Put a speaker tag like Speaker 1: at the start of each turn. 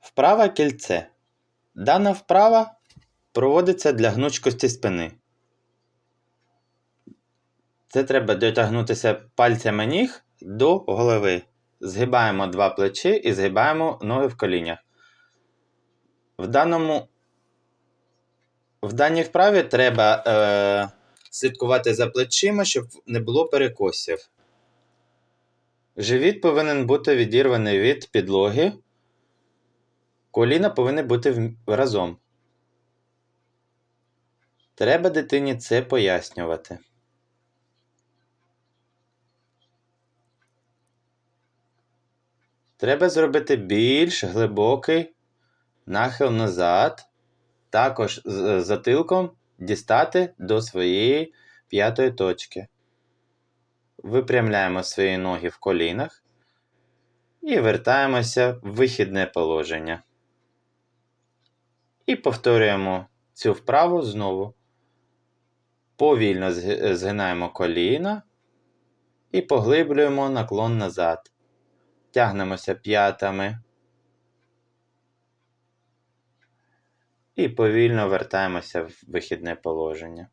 Speaker 1: Вправа кільце. Дана вправа проводиться для гнучкості спини. Це треба дотягнутися пальцями ніг до голови. Згибаємо два плечі і згибаємо ноги в колінях. В даному в даній вправі треба е, слідкувати за плечима, щоб не було перекосів. Живіт повинен бути відірваний від підлоги. Коліна повинні бути разом. Треба дитині це пояснювати. Треба зробити більш глибокий нахил назад, також з затилком дістати до своєї п'ятої точки. Випрямляємо свої ноги в колінах і вертаємося в вихідне положення. І повторюємо цю вправу знову. Повільно згинаємо коліна і поглиблюємо наклон назад. Тягнемося п'ятами. І повільно вертаємося в вихідне положення.